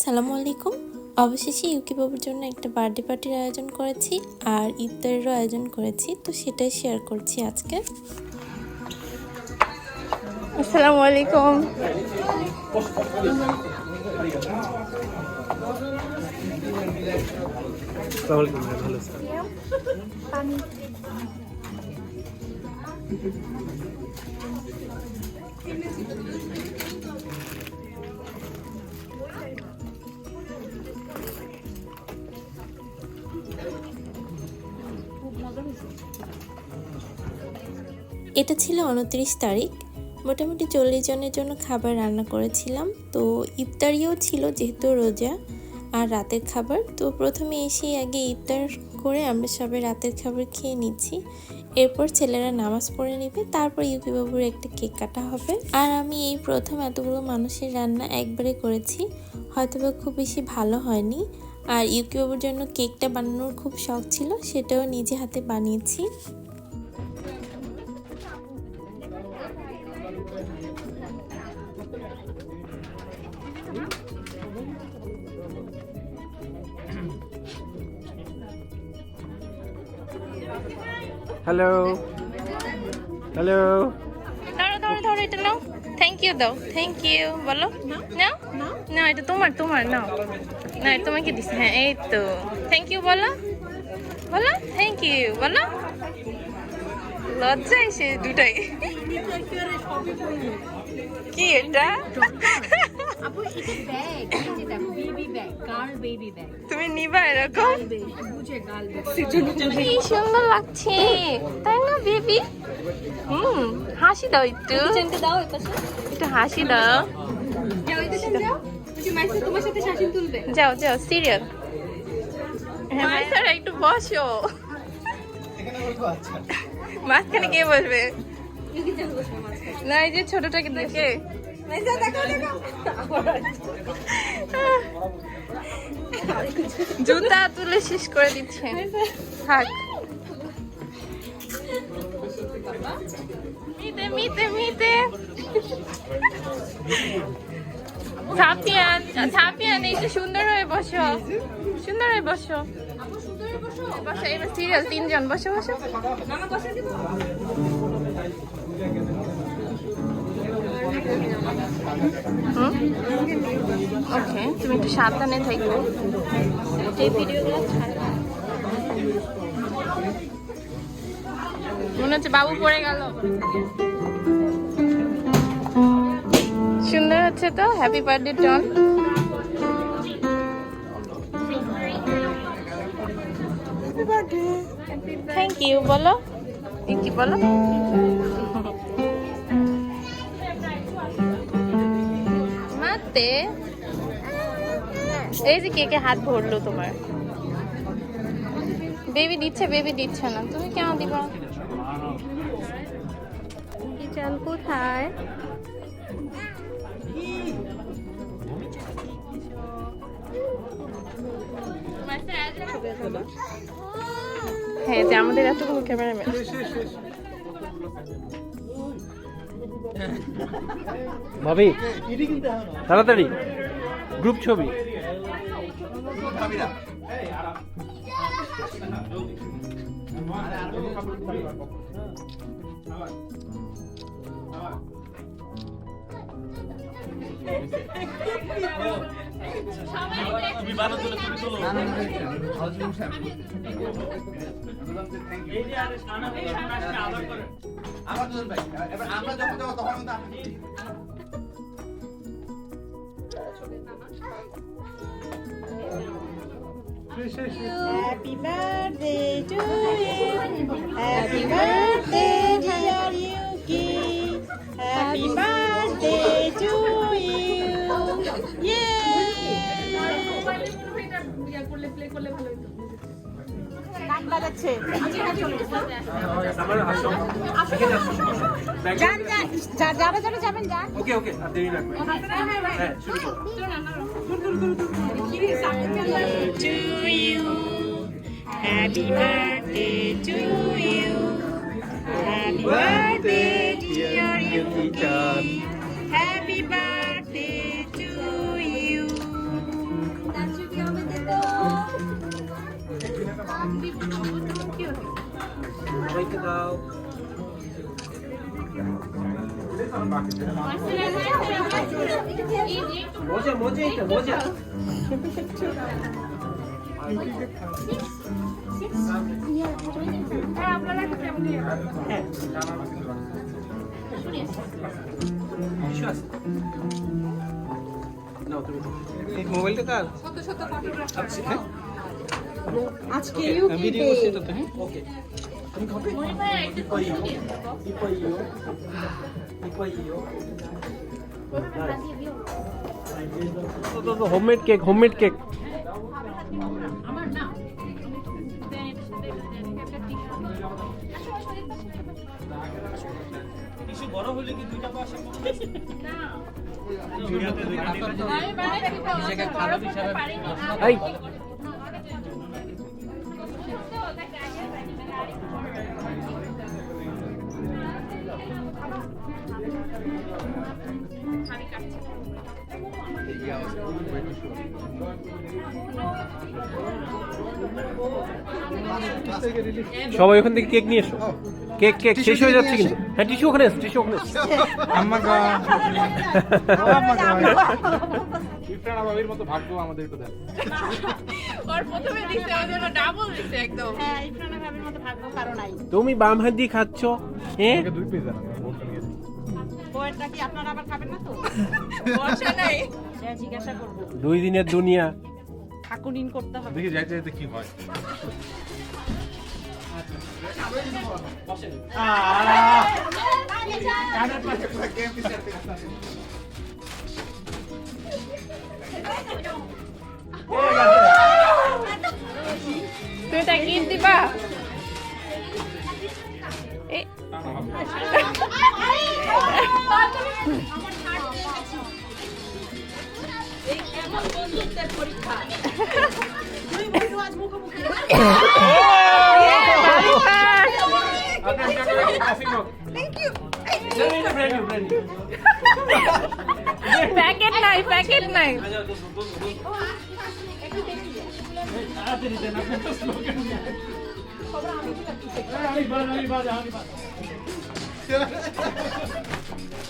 আসসালামু আলাইকুম। অবশেষে ইউকি বাবুর জন্য একটা বার্থডে পার্টির আয়োজন করেছি আর ইফতারেরও আয়োজন করেছি তো সেটাই শেয়ার করছি আজকে। আসসালামু আলাইকুম। এটা ছিল উনত্রিশ তারিখ। মোটামুটি চল্লিশ জনের জন্য খাবার রান্না করেছিলাম। তো ইফতারিও ছিল যেহেতু রোজা আর রাতের খাবার। তো প্রথমে এসে আগে ইফতার করে আমরা সবাই রাতের খাবার খেয়ে নিচ্ছি। এরপর ছেলেরা নামাজ পড়ে নেবে। তারপর ইউপি বাবুর একটা কেক কাটা হবে। আর আমি এই প্রথম এতগুলো মানুষের রান্না একবারে করেছি। হয়তোবা খুব বেশি ভালো হয়নি। আর ইউকি বাবুর জন্য কেকটা বানানোর খুব শখ ছিল, সেটাও নিজে হাতে বানিয়েছি। হ্যালো হ্যালো ধরো ধরো এটা নাও। থ্যাংক ইউ দাও থ্যাংক ইউ বলো। নাও? না এটা তোমার তোমার নাও। না এটা তোমাকে দিস হ্যাঁ এই তো। থ্যাংক ইউ বলো। বলো থ্যাংক ইউ বলো। লজ্জা এসে দুটাই। কি এটা? আপু এটা ব্যাগ এই যে দেখো baby bag girl baby bag তুমি নিবা এরকম? সুন্দর লাগছে। তাই না বেবি হুম হাসি দাও একটু। দাও একটু হাসি দাও। যাও যাও। সিরিয়াল। হ্যাঁ স্যার একটু বসো। মাঝখানে কে বসবে? না এই যে ছোটটাকে দেখো। জুতা তুলে শেষ করে দিচ্ছে। থাক। মিতে মিতে মিতে। ছাপিয়ান ছাপিয়ান একটু সুন্দর হয়ে বসো। সুন্দর হয়ে বসো। বসো, এবার সিরিয়াল তিনজন। বসো বসো। ওকে তুমি একটু সাবধানে থাকো। এই ভিডিওগুলো ছাড়। মনে হচ্ছে বাবু পড়ে গেল। সুন্দর হচ্ছে তো? হ্যাপি বার্থডে টন থ্যাংক ইউ বলো। এই কি বলো। মাতে এই যে কে কে হাত ভরলো তোমার। বেবি দিচ্ছে বেবি দিচ্ছে না। তুমি কেন দিবা? কিচেন কোথায়? হ্যাঁ যে আমাদের এতগুলো ক্যামেরাম্যান ভাবি তাড়াতাড়ি গ্রুপ ছবি। Happy birthday to you. Happy birthday, dear Yuki. Happy birthday বাজাচ্ছে যান যান যারা যারা যাবেন যান ওকে ওকে আর দেরি রাখবে হ্যাঁ শুরু to you. Happy birthday to you. Happy birthday, Okay ka daw. 모자 모자 있다 모자. মোবাইলটা কার শত শত আজকে ইউকে ভিডিও করতে তো হ্যাঁ ওকে তুমি খাবে ইপাইও ইপাইও ইপাইও তো তো তো হোমমেড কেক হোমমেড কেক এই সবাই ওখান থেকে কেক নিয়ে এসো। কেক কেক শেষ হয়ে যাচ্ছে কিন্তু। হ্যাঁ টিসু ওখানে টিস্যু ওখানে আছে। ওর প্রথমে দিছে ওর জন্য ডাবল দিছে একদম। হ্যাঁ তুমি বাম হাত দিয়ে খাচ্ছ হ্যাঁ বউয়েরটা কি আপনারা আবার খাবেন না তো? বসা নাই। সে জিজ্ঞাসা করব। দুই দিনের দুনিয়া। ঠাকুরিন করতে হবে। দেখি যাইতে যাইতে কি হয়। তুই এটা গিফট দিবা? এই প্যাকেট নাই প্যাকেট নাই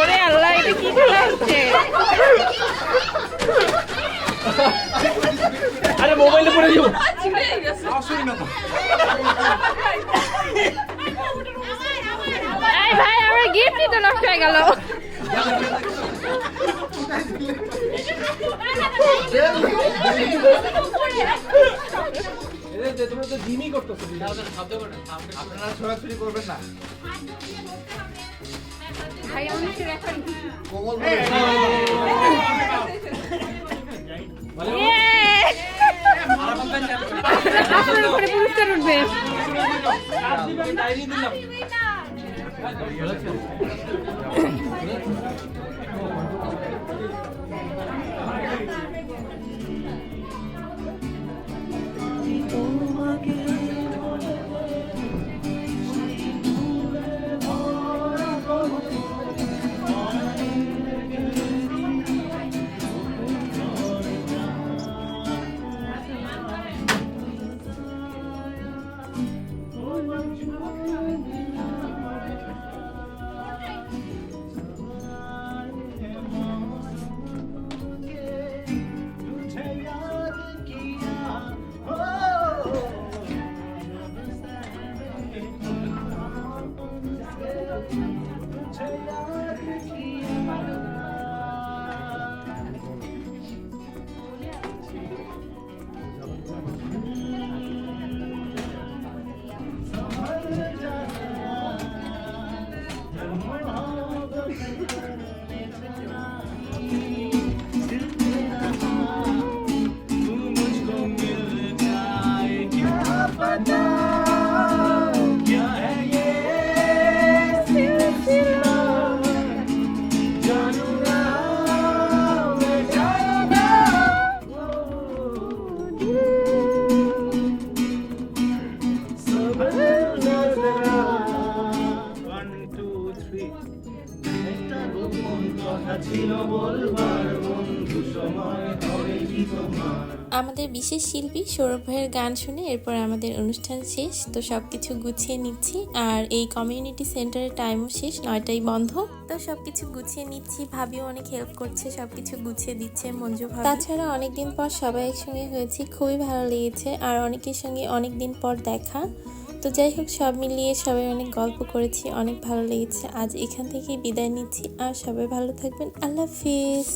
ওরে আল্লাহ এটা কি খেলা হচ্ছে? আরে মোবাইলে পড়ে দিও ভাই আমার গিফটই তো নষ্ট হয়ে গেল। যে তোমরা তো জিমই করতেছো আপনারা না ভাই অনেক রেফার কোমল আপনার উপরে পুরস্কার উঠবে Thank you. আমাদের বিশেষ শিল্পী সৌরভ ভাইয়ের গান শুনে এরপর আমাদের অনুষ্ঠান শেষ। তো সবকিছু গুছিয়ে নিচ্ছি। আর এই কমিউনিটি সেন্টারের টাইমও শেষ নয়টাই বন্ধ। তো সবকিছু গুছিয়ে নিচ্ছি। ভাবিও অনেক হেল্প করছে সবকিছু গুছিয়ে দিচ্ছে মঞ্জু ভাবি। তাছাড়া অনেকদিন পর সবাই একসঙ্গে হয়েছি খুবই ভালো লেগেছে। আর অনেকের সঙ্গে অনেকদিন পর দেখা। তো যাই হোক, সব মিলিয়ে সবাই অনেক গল্প করেছি, অনেক ভালো লেগেছে। আজ এখান থেকেই বিদায় নিচ্ছি, আর সবাই ভালো থাকবেন। আল্লাহ হাফিজ।